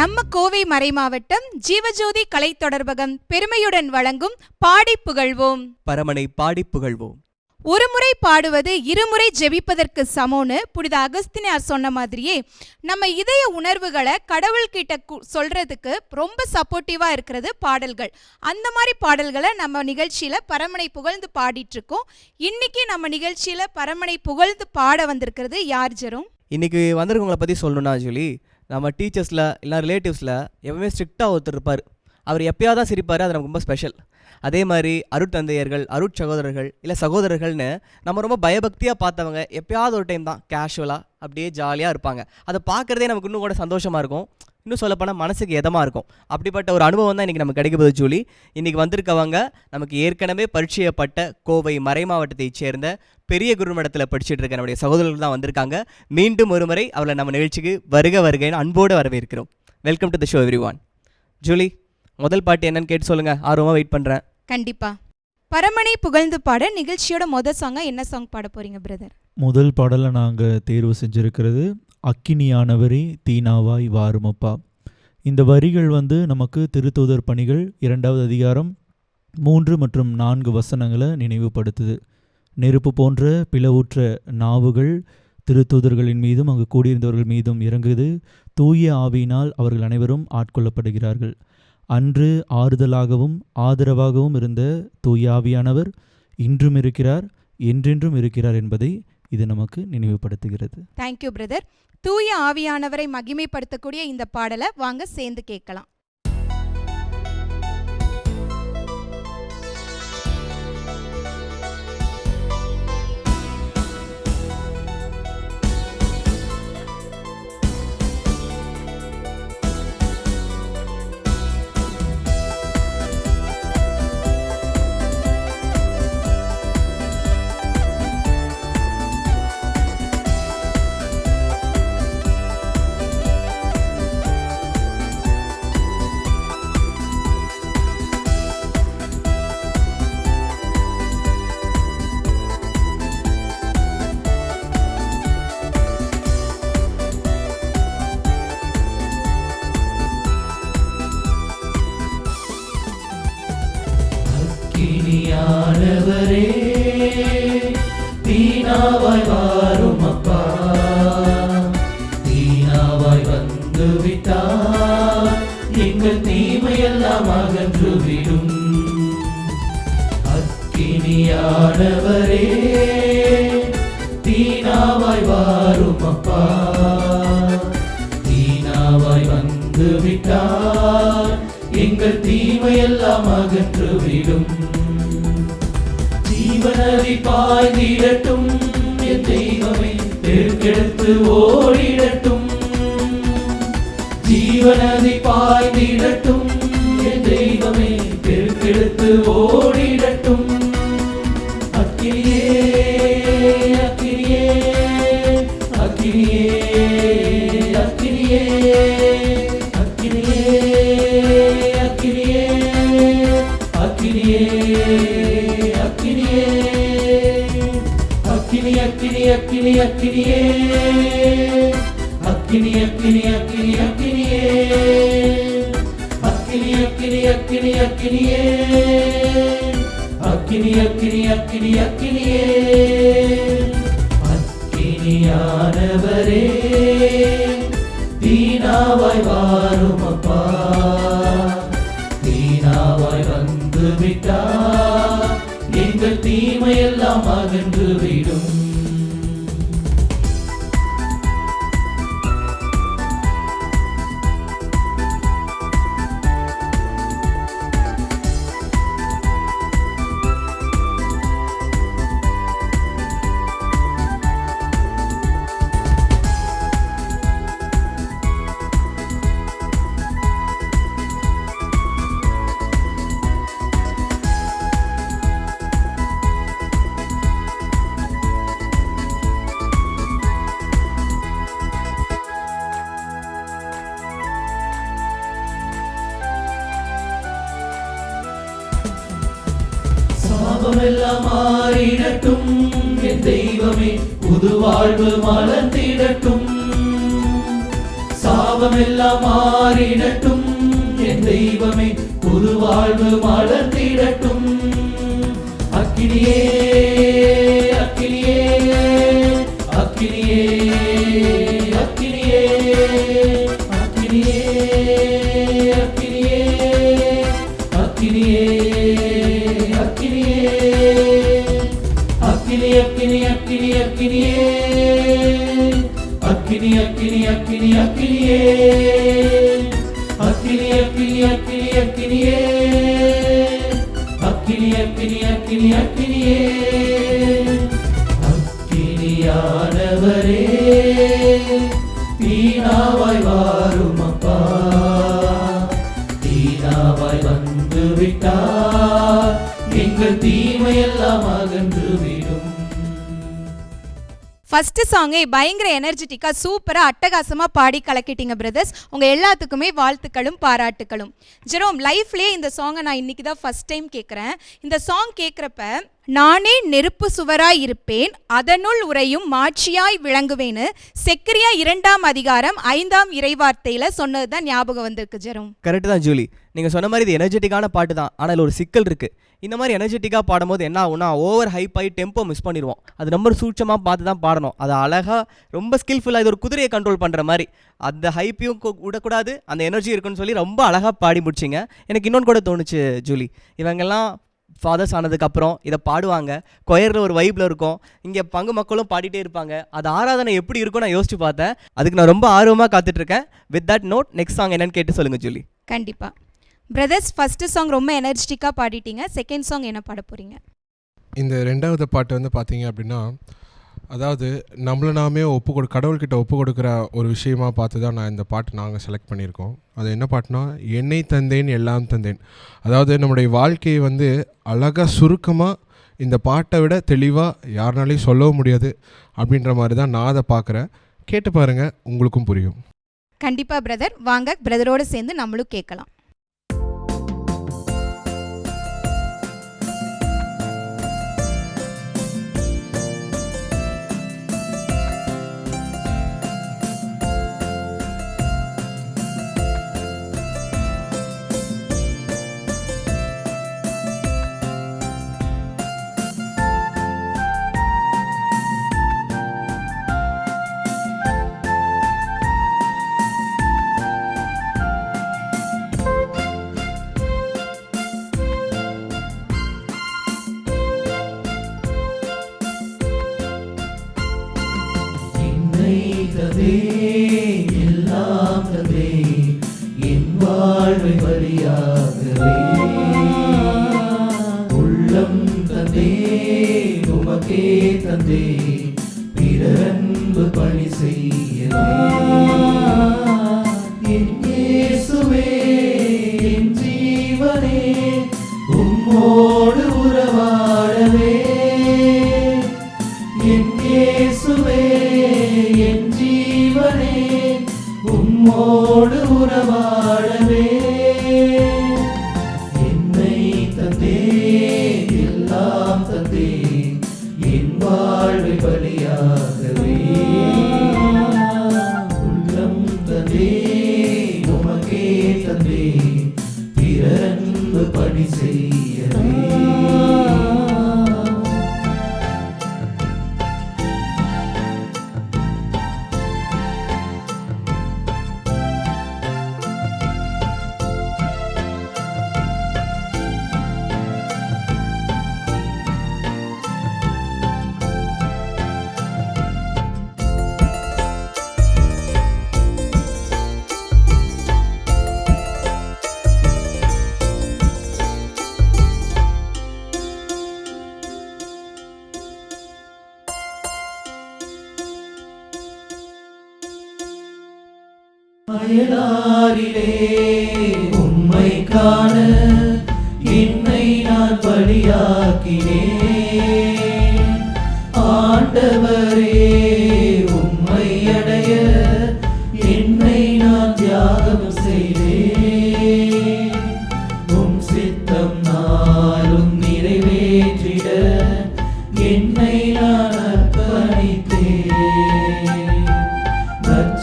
நம்ம கோவை மறைமாவட்டம் ஜீவஜோதி கலை தொடர்பகம் பெருமையுடன் வழங்கும் பாடி புகழ்வோம். பரமனை பாடி புகழ்வோம். ஒருமுறை பாடுவது இருமுறை ஜெபிப்பதற்கு சமோன்னு புனித அகஸ்தினார் சொன்ன மாதிரியே நம்ம இதய உணர்வுகளை கடவுள்கிட்ட சொல்றதுக்கு ரொம்ப சப்போர்ட்டிவா இருக்கிறது பாடல்கள். அந்த மாதிரி பாடல்களை நம்ம நிகழ்ச்சியில பரமனை புகழ்ந்து பாடிட்டு இருக்கோம் இன்னைக்கு நம்ம நிகழ்ச்சியில பரமனை புகழ்ந்து பாட வந்திருக்கிறது யார் ஜெரும்? இன்னைக்கு வந்திருக்கவங்கள பற்றி சொல்லணும்னா ஆக்சுவலி நம்ம டீச்சர்ஸில் இல்லை ரிலேட்டிவ்ஸில் எப்பவுமே ஸ்ட்ரிக்டாக ஒருத்தர் இருப்பார். அவர் எப்பயாவது தான் சிரிப்பார் அது நமக்கு ரொம்ப ஸ்பெஷல் அதே மாதிரி அருட்தந்தையர்கள் அருட் சகோதரர்கள் இல்லை சகோதரர்கள்னு நம்ம ரொம்ப பயபக்தியாக பார்த்தவங்க எப்பயாவது ஒரு டைம் தான் கேஷுவலாக அப்படியே ஜாலியாக இருப்பாங்க. அதை பார்க்குறதே நமக்கு இன்னும் கூட சந்தோஷமாக இருக்கும். இன்னும் சொல்லப்போனால் மனசுக்கு இதமாக இருக்கும். அப்படிப்பட்ட ஒரு அனுபவம் தான் இன்றைக்கி நமக்கு கிடைக்க போகுது ஜூலி. இன்றைக்கி வந்திருக்கவங்க நமக்கு ஏற்கனவே பரிச்சயப்பட்ட கோவை மறைமாவட்டத்தைச் சேர்ந்த பெரிய குருமடத்தில் படிச்சுட்டு இருக்க நம்முடைய சகோதரர்கள் தான் வந்திருக்காங்க. மீண்டும் ஒருமுறை அவளை நம்ம நிகழ்ச்சிக்கு வருக வருகைன்னு அன்போடு வரவேற்கிறோம். Welcome to the show everyone Julie முதல் பாட்டு என்னன்னு கேட்டு சொல்லுங்கள் ஆர்வமாக வெயிட் பண்ணுறேன் கண்டிப்பா. பரமனை புகழ்ந்து பாட நிகழ்ச்சியோட மொதல் சாங்கா என்ன சாங் பாட போறீங்க பிரதர் முதல் பாடலை நாங்கள் தேர்வு செஞ்சிருக்கிறது அக்கினியானவரே தீனாவாய் வாருமப்பா. இந்த வரிகள் வந்து நமக்கு திருத்தூதர் பணிகள் இரண்டாவது அதிகாரம் மூன்று மற்றும் நான்கு வசனங்களை நினைவுபடுத்துது. நெருப்பு போன்ற பிளவுற்ற நாவுகள் திருத்தூதர்களின் மீதும் அங்கு கூடியிருந்தவர்கள் மீதும் இறங்குது. தூய ஆவியினால் அவர்கள் அனைவரும் ஆட்கொள்ளப்படுகிறார்கள். அன்று ஆறுதலாகவும் ஆதரவாகவும் இருந்த தூய ஆவியானவர் இன்றும் இருக்கிறார் என்றென்றும் இருக்கிறார் என்பதை இது நமக்கு நினைவுபடுத்துகிறது. தேங்க்யூ பிரதர் தூய ஆவியானவரை மகிமைப்படுத்தக்கூடிய இந்த பாடலை வாங்க சேர்ந்து கேட்கலாம். ஜீவனதி பாய்ந்திடட்டும். என் தெய்வமே பெருக்கெடுத்து ஓடிடட்டும். அக்கினியே அக்கினி அக்கினி அக்கினி அக்கினியே. அக்கினியானவரே தீனாவாய் வாரும் அப்பா தீனாவாய் வந்து விட்டா எங்கள் தீமையெல்லாம் அகன்று விடும். தெய்வமே புது வாழ்வு மலர்ந்திடட்டும் சாபமெல்லாம் மாறிடட்டும். என் தெய்வமே புது வாழ்வு மலர்ந்திடட்டும் அக்கினியே. விட்டார். எங்கள் தீமையெல்லாம் அகன்று விடும். ஃபர்ஸ்ட் சாங்கை பயங்கர எனர்ஜெட்டிக்காக சூப்பராக அட்டகாசமாக பாடி கலக்கிட்டீங்க பிரதர்ஸ் உங்கள் எல்லாத்துக்குமே வாழ்த்துக்களும் பாராட்டுக்களும். ஜெரோம் லைஃப்லேயே இந்த சாங்கை நான் இன்னைக்கு தான் ஃபஸ்ட் டைம் கேட்குறேன் இந்த சாங் கேட்குறப்ப நானே நெருப்பு சுவராய் இருப்பேன் அதனுள் உரையும் மாட்சியாய் விளங்குவேன்னு செக்கரியா இரண்டாம் அதிகாரம் ஐந்தாம் இறைவார்த்தையில் சொன்னது தான் ஞாபகம் வந்திருக்கு ஜெரம். கரெக்டு தான் ஜூலி. நீங்கள் சொன்ன மாதிரி இது எனர்ஜெட்டிக்கான பாட்டு தான். ஆனால் ஒரு சிக்கல் இருக்குது இந்த மாதிரி எனர்ஜெட்டிக்காக பாடும்போது என்ன ஆகும்னா ஓவர் ஹைப் ஆகி டெம்போ மிஸ் பண்ணிடுவோம். அது ரொம்ப சூட்சமாக பார்த்து தான் பாடணும். அது அழகாக ரொம்ப ஸ்கில்ஃபுல்லாக இது ஒரு குதிரையை கண்ட்ரோல் பண்ணுற மாதிரி. அந்த ஹைப்பையும் விடக்கூடாது. அந்த எனர்ஜி இருக்குன்னு சொல்லி ரொம்ப அழகாக பாடி முடிச்சிங்க. எனக்கு இன்னொன்று கூட தோணுச்சு ஜூலி. இவங்கெல்லாம் ஃபாதர்ஸ் ஆனதுக்கப்புறம் இதை பாடுவாங்க. கொயரில் ஒரு வைப்பில் இருக்கும். இங்கே பங்கு மக்களும் பாடிட்டே இருப்பாங்க. அது ஆராதனை எப்படி இருக்கும் நான் யோசிச்சு பார்த்தேன். அதுக்கு நான் ரொம்ப ஆர்வமாக காத்துட்ருக்கேன். With that note next song என்னன்னு கேட்டு சொல்லுங்கள் ஜூலி. கண்டிப்பாக பிரதர்ஸ் ஃபஸ்ட்டு சாங் ரொம்ப எனர்ஜெட்டிக்காக பாடிட்டீங்க. செகண்ட் சாங் என்ன பாட போகிறீங்க இந்த ரெண்டாவது பாட்டு வந்து பார்த்தீங்க அப்படின்னா அதாவது நம்மளை நாமே ஒப்பு கொடு கடவுள்கிட்ட ஒப்பு கொடுக்குற ஒரு விஷயமா பார்த்து தான் நான் இந்த பாட்டு நாங்கள் செலக்ட் பண்ணியிருக்கோம். அது என்ன பாட்டுனா என்னை தந்தேன் எல்லாம் தந்தேன். அதாவது நம்முடைய வாழ்க்கையை வந்து அழகாக சுருக்கமாக இந்த பாட்டை விட தெளிவாக யாருனாலையும் சொல்லவும் முடியாது அப்படின்ற மாதிரி தான் நான் அதை பார்க்குறேன். கேட்டு பாருங்கள் உங்களுக்கும் புரியும். கண்டிப்பாக பிரதர் வாங்க பிரதரோடு சேர்ந்து நம்மளும் கேட்கலாம்.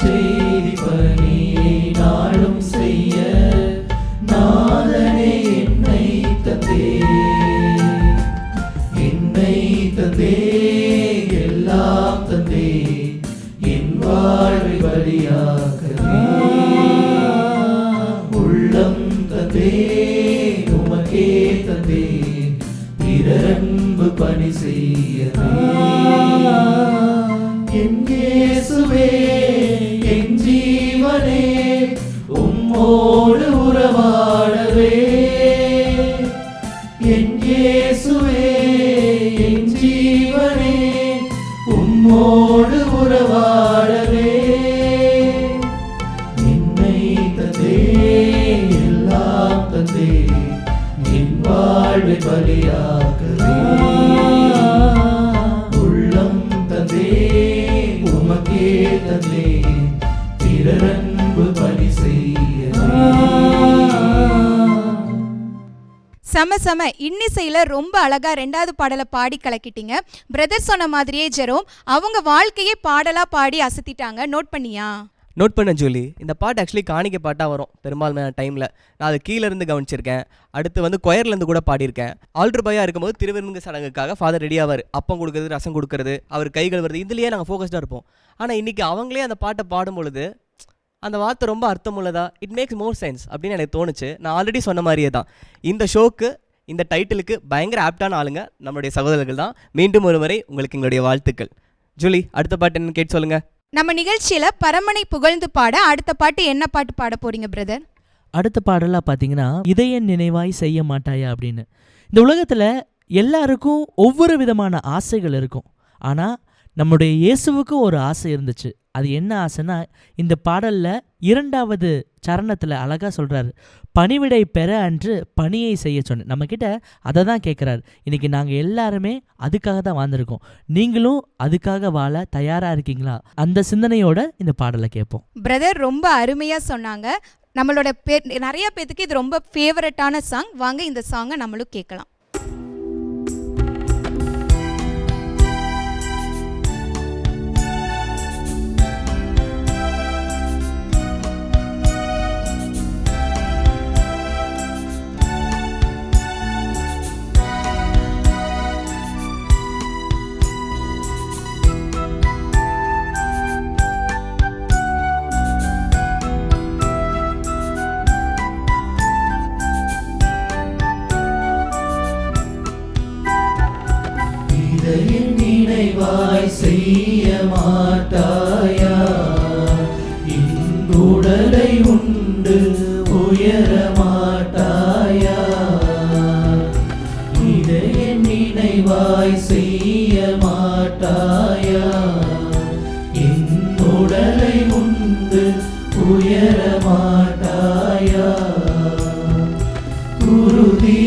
liberty. வாழ்வை பலியாக்கவே உள்ளம் தந்தே உமக்கே தந்தே பிறரன்பு பலி செய்ய செம செம இன்னிசையில் ரொம்ப அழகா ரெண்டாவது பாடலை பாடி கலக்கிட்டீங்க. பிரதர் சொன்ன மாதிரியே ஜெரோம் அவங்க வாழ்க்கையே பாடலாக பாடி அசத்திட்டாங்க. நோட் பண்ணியா? நோட் பண்ண ஜூலி இந்த பாட்டு ஆக்சுவலி காணிக்க பாட்டாக வரும் பெரும்பான்மையான டைமில் நான் அது கீழேருந்து கவனிச்சிருக்கேன். அடுத்து வந்து கொயர்லேருந்து கூட பாடியிருக்கேன். ஆல்ட்ரு பாயாக இருக்கும்போது திருவிருந்துங்க சடங்குக்காக ஃபாதர் ரெடி ஆவார். அப்பம் கொடுக்குறது ரசம் கொடுக்குறது அவர் கைகள் வருது இதுலேயே நாங்கள் ஃபோக்கஸ்டாக இருப்போம். ஆனால் இன்றைக்கி அவங்களே அந்த பாட்டை பாடும் பொழுது அந்த வார்த்தை ரொம்ப அர்த்தமுள்ளதா? இட் மேக்ஸ் மோர் சென்ஸ் அப்படின்னு எனக்கு தோணுச்சு. நான் ஆல்ரெடி சொன்ன மாதிரியே தான். இந்த ஷோக்கு இந்த டைட்டிலுக்கு பயங்கர ஆப்டான ஆளுங்க நம்மளுடைய சகோதரர்கள் தான். மீண்டும் ஒரு முறை உங்களுக்கு எங்களுடைய வாழ்த்துக்கள். ஜூலி அடுத்த பாட்டு என்னன்னு கேட்டு சொல்லுங்கள் நம்ம நிகழ்ச்சியில பரமனை புகழ்ந்து பாட அடுத்த பாட்டு என்ன பாட்டு பாட போறீங்க பிரதர் அடுத்த பாடலாக பார்த்தீங்கன்னா இதய நினைவாய் செய்ய மாட்டாயா அப்படின்னு. இந்த உலகத்தில் எல்லாருக்கும் ஒவ்வொரு விதமான ஆசைகள் இருக்கும். ஆனால் நம்முடைய இயேசுவுக்கும் ஒரு ஆசை இருந்துச்சு. அது என்ன ஆசைன்னா இந்த பாடலில் இரண்டாவது சரணத்தில் அழகாக சொல்கிறாரு பணிவிடை பெற அன்று பணியை செய்ய சொன்னேன். நம்மக்கிட்ட அதை தான் கேட்குறாரு இன்றைக்கி நாங்கள் எல்லாருமே அதுக்காக தான் வாழ்ந்திருக்கோம். நீங்களும் அதுக்காக வாழ தயாராக இருக்கீங்களா? அந்த சிந்தனையோட இந்த பாடலை கேட்போம். பிரதர் ரொம்ப அருமையாக சொன்னாங்க. நம்மளோட பே நிறைய பேத்துக்கு இது ரொம்ப ஃபேவரட்டான சாங் வாங்க இந்த சாங்கை நம்மளும் கேட்கலாம்.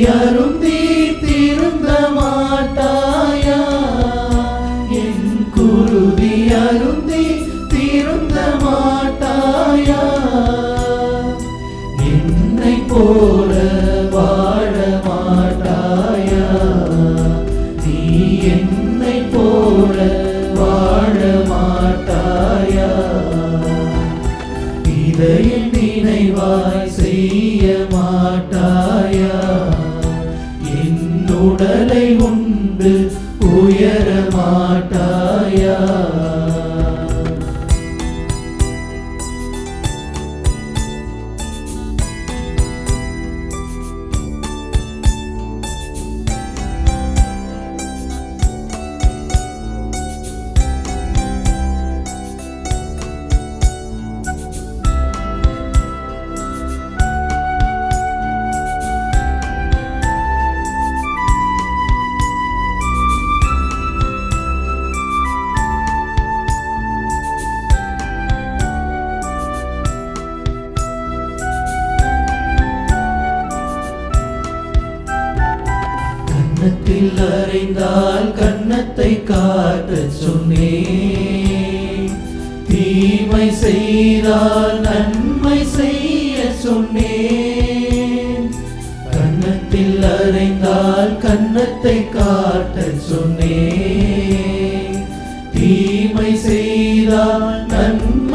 ಯಾರು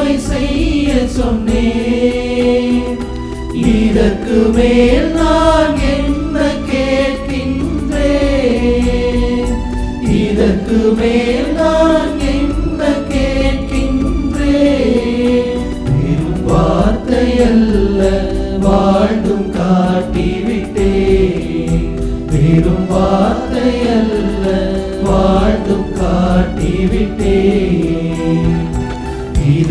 நன்மை செய்ய சொன்னேன். இதற்கு மேல் நான் என்ன கேட்கின்றேன்? இதற்கு மேல்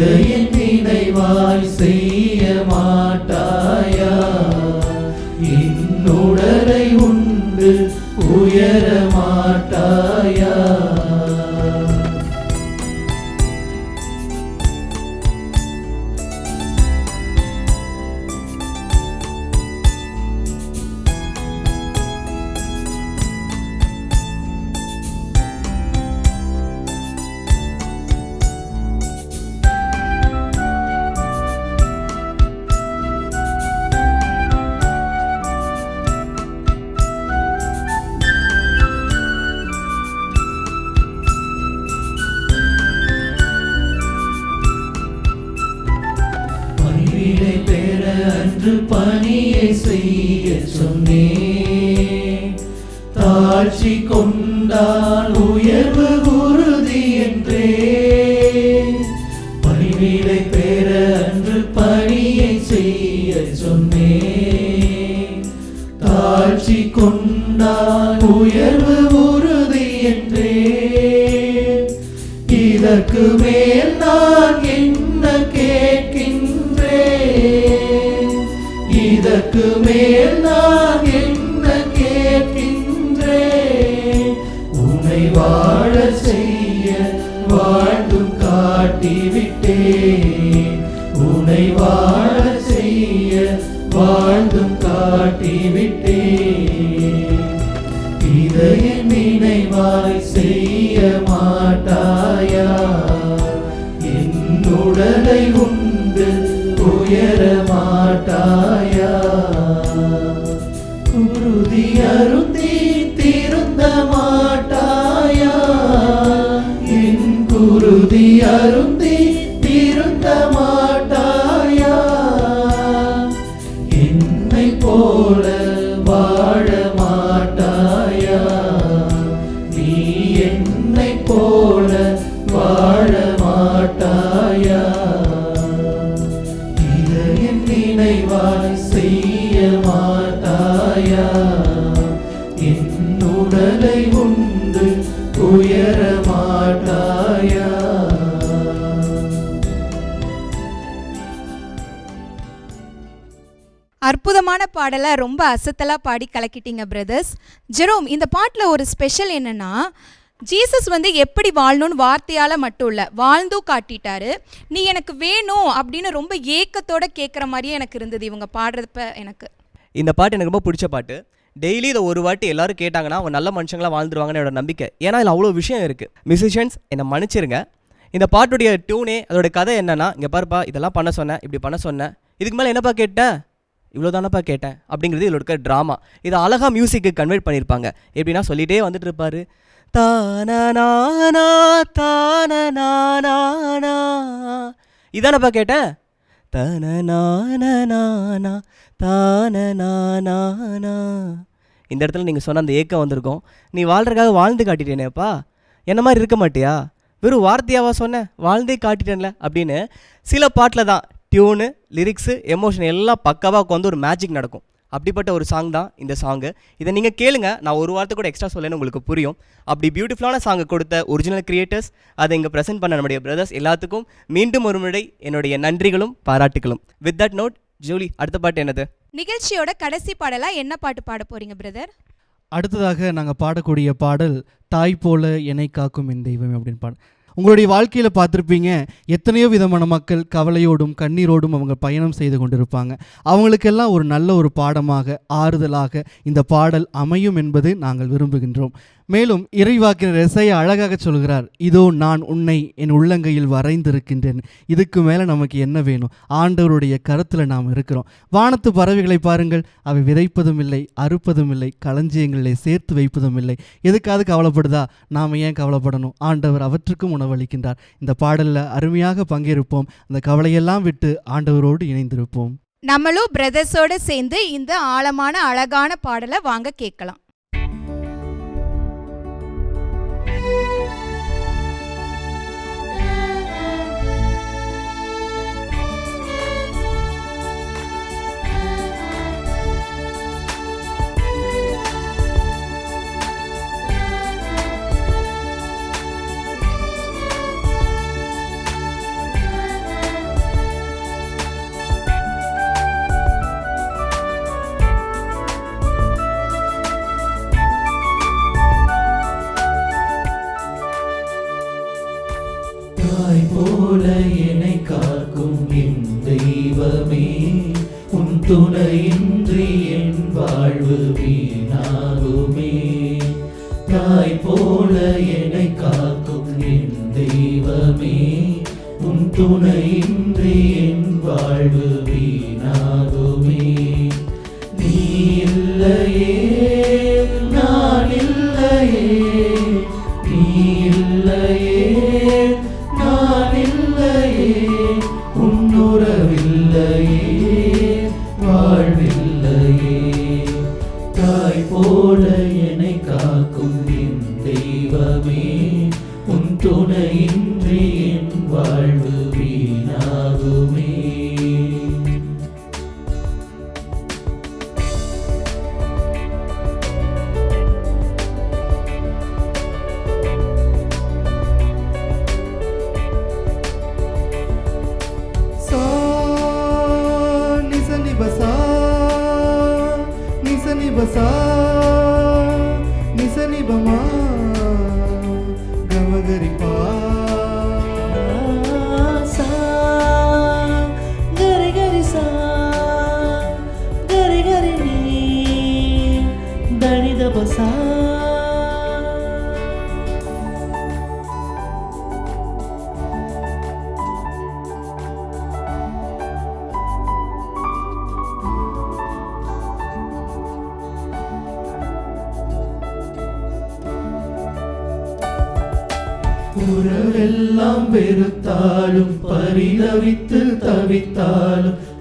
என் நினைவாய் செய். இதற்கு மேல் பாடலை ரொம்ப அசத்தலாக பாடி கலக்கிட்டீங்க பிரதர்ஸ் ஜெரோம் இந்த பாட்டில் ஒரு ஸ்பெஷல் என்னென்னா ஜீசஸ் வந்து எப்படி வாழணும்னு வார்த்தையால் மட்டும் இல்லை வாழ்ந்தும் காட்டிட்டாரு. நீ எனக்கு வேணும் அப்படின்னு ரொம்ப ஏக்கத்தோட கேட்குற மாதிரியே எனக்கு இருந்தது இவங்க பாடுறப்ப எனக்கு. இந்த பாட்டு எனக்கு ரொம்ப பிடிச்ச பாட்டு. டெய்லி இதை ஒரு வாட்டி எல்லாரும் கேட்டாங்கன்னா அவங்க நல்ல மனுஷங்களாக வாழ்ந்துருவாங்கன்னு என்னோட நம்பிக்கை. ஏன்னா இதில் அவ்வளோ விஷயம் இருக்குது மியூசிஷியன்ஸ் என்னை மன்னிச்சிருங்க. இந்த பாட்டுடைய டியூனே அதோட கதை என்னன்னா இங்கே பாருப்பா இதெல்லாம் பண்ண சொன்னேன் இப்படி பண்ண சொன்னேன். இதுக்கு மேலே என்னப்பா கேட்டேன்? இவ்வளோ தானப்பா கேட்டேன் அப்படிங்கிறது இதில் இருக்க ட்ராமா இதை அழகாக மியூசிக்கு கன்வெர்ட் பண்ணியிருப்பாங்க. எப்படின்னா சொல்லிகிட்டே வந்துட்டு இருப்பார். தானா தானா இதானப்பா கேட்டேன். தனநானா தானநானா இந்த இடத்துல நீங்கள் சொன்ன அந்த ஏக்கம் வந்திருக்கும். நீ வாழ்றதுக்காக வாழ்ந்து காட்டிட்டேனேப்பா. என்ன மாதிரி இருக்க மாட்டியா? வெறும் வார்த்தையாவா சொன்னேன் வாழ்ந்தே காட்டிட்டேன்ல அப்படின்னு சில பாட்டில் தான் டியூனு லிரிக்ஸு எமோஷன் எல்லாம் பக்காவாக உட்காந்து ஒரு மேஜிக் நடக்கும். அப்படிப்பட்ட ஒரு சாங் தான் இந்த சாங்கு இதை நீங்கள் கேளுங்க. நான் ஒரு வார்த்தை கூட எக்ஸ்ட்ரா சொல்லணும் உங்களுக்கு புரியும். அப்படி பியூட்டிஃபுல்லான சாங்கை கொடுத்த ஒரிஜினல் கிரியேட்டர்ஸ் அதை இங்கே ப்ரெசென்ட் பண்ண நம்முடைய பிரதர்ஸ் எல்லாத்துக்கும் மீண்டும் ஒரு முறை என்னுடைய நன்றிகளும் பாராட்டுகளும். வித் தட் நோட் ஜூலி அடுத்த பாட்டு என்னது? நிகழ்ச்சியோட கடைசி பாடலா என்ன பாட்டு பாட போறீங்க பிரதர் அடுத்ததாக நாங்கள் பாடக்கூடிய பாடல் தாய் போல என்னை காக்கும் என் தெய்வம் அப்படின்னு பாடல் உங்களுடைய வாழ்க்கையில் பார்த்துருப்பீங்க எத்தனையோ விதமான மக்கள் கவலையோடும் கண்ணீரோடும் அவங்க பயணம் செய்து கொண்டிருப்பாங்க. அவங்களுக்கெல்லாம் ஒரு நல்ல ஒரு பாடமாக ஆறுதலாக இந்த பாடல் அமையும் என்பது நாங்கள் விரும்புகின்றோம். மேலும் இறைவாக்கினர் எஸ்ஐ அழகாக சொல்கிறார் இதோ நான் உன்னை என் உள்ளங்கையில் வரைந்திருக்கின்றேன். இதுக்கு மேலே நமக்கு என்ன வேணும்? ஆண்டவருடைய கருத்தில் நாம் இருக்கிறோம். வானத்து பறவைகளை பாருங்கள். அவை விதைப்பதும் இல்லை அறுப்பதும் இல்லை களஞ்சியங்களிலே சேர்த்து வைப்பதும் இல்லை. எதுக்காவது கவலைப்படுதா? நாம் ஏன் கவலைப்படணும்? ஆண்டவர் அவற்றுக்கும் உணவளிக்கின்றார். இந்த பாடலில் அருமையாக பங்கேற்போம். அந்த கவலையெல்லாம் விட்டு ஆண்டவரோடு இணைந்திருப்போம். நம்மளும் பிரதர்ஸோடு சேர்ந்து இந்த ஆழமான அழகான பாடலை வாங்க கேட்கலாம். துணையின்றி என் வாழ்வு வீணா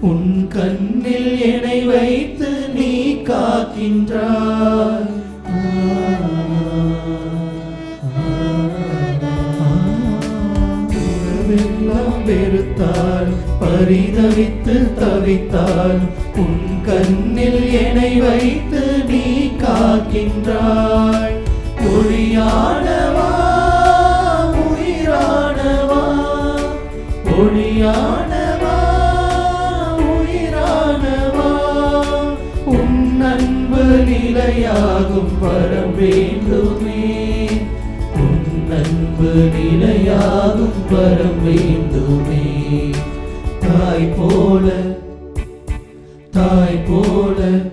உன் கண்ணில் என்னை வைத்து நீ காக்கின்றாய். உறவெல்லாம் பரிதவித்து தவித்தால் உன் கண்ணில் என்னை வைத்து நீ காக்கின்றாய். ஒளியானவா நிலையாகும் வரம் வேண்டுமே. உன் அன்பு நிலையாகும் வரம் வேண்டுமே. தாய் போல தாய் போல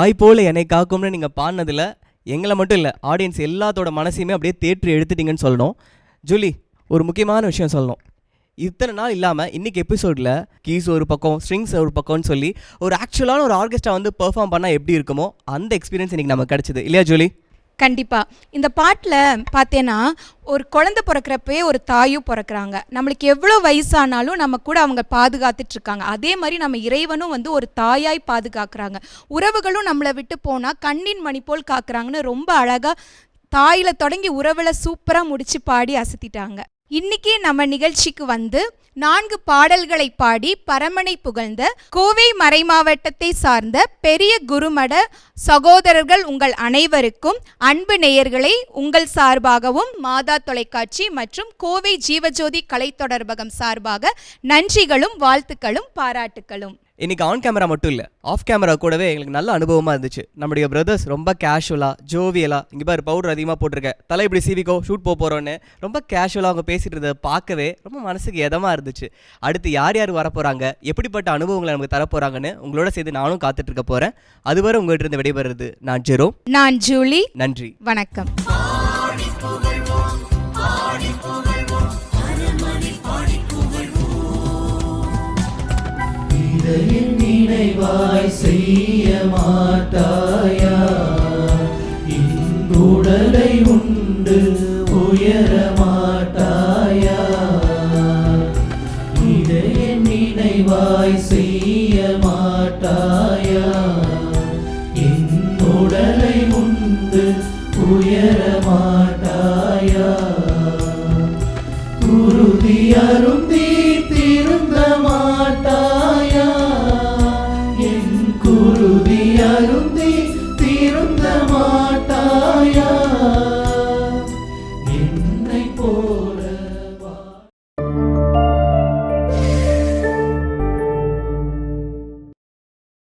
தாய் போல என்னை காக்கும்னு நீங்கள் பாடினதில் எங்களை மட்டும் இல்லை ஆடியன்ஸ் எல்லாத்தோட மனசையுமே அப்படியே தேற்றி எடுத்துட்டீங்கன்னு சொல்லணும். ஜூலி ஒரு முக்கியமான விஷயம் சொல்லணும். இத்தனை நாள் இல்லாமல் இன்னைக்கு எபிசோடில் கீஸ் ஒரு பக்கம் ஸ்ட்ரிங்ஸ் ஒரு பக்கம்னு சொல்லி ஒரு ஆக்சுவலான ஒரு ஆர்கெஸ்ட்ரா வந்து பெர்ஃபார்ம் பண்ணால் எப்படி இருக்குமோ அந்த எக்ஸ்பீரியன்ஸ் இன்றைக்கி நமக்கு கிடைச்சது. இல்லையா ஜூலி? கண்டிப்பாக இந்த பாட்டில் பார்த்தேன்னா ஒரு குழந்தை பிறக்கிறப்பவே ஒரு தாயும் பிறக்கிறாங்க. நம்மளுக்கு எவ்வளோ வயசானாலும் நம்ம கூட அவங்க பாதுகாத்துட்டு இருக்காங்க அதே மாதிரி நம்ம இறைவனும் வந்து ஒரு தாயாய் பாதுகாக்கிறாங்க. உறவுகளும் நம்மளை விட்டு போனால் கண்ணின் மணி போல் காக்குறாங்கன்னு ரொம்ப அழகாக தாயில் தொடங்கி உறவில் சூப்பராக முடிச்சு பாடி அசத்திட்டாங்க. இன்றைக்கி நம்ம நிகழ்ச்சிக்கு வந்து நான்கு பாடல்களை பாடி பரமனை புகழ்ந்த கோவை மறைமாவட்டத்தை சார்ந்த பெரிய குருமட சகோதரர்கள் உங்கள் அனைவருக்கும் அன்பு நேயர்களை உங்கள் சார்பாகவும் மாதா தொலைக்காட்சி மற்றும் கோவை ஜீவஜோதி கலை தொடர்பகம் சார்பாக நன்றிகளும் வாழ்த்துக்களும் பாராட்டுக்களும். இன்னைக்கு ஆன் கேமரா மட்டும் இல்லை ஆஃப் கேமரா கூடவே எங்களுக்கு நல்ல அனுபவமாக இருந்துச்சு. நம்முடைய பிரதர்ஸ் ரொம்ப கேஷுவலாக ஜோவியலாக இங்கே பாரு பவுடர் அதிகமாக போட்டிருக்க. தலை இப்படி சீவிக்கோ ஷூட் போக போகிறோன்னு ரொம்ப கேஷுவலாக அவங்க பேசிட்டு இருந்ததை பார்க்கவே ரொம்ப மனசுக்கு இதமாக இருந்துச்சு. அடுத்து யார் யார் வர போகிறாங்க எப்படிப்பட்ட அனுபவங்களை நமக்கு தர போகிறாங்கன்னு உங்களோட சேர்ந்து நானும் காத்துட்டு இருக்க போகிறேன் அதுவரை உங்கள்கிட்ட இருந்து விடைபெறுறது நான் ஜெரோ நான் ஜூலி. நன்றி. வணக்கம். என் நினைவாய் செய்ய மாட்டார்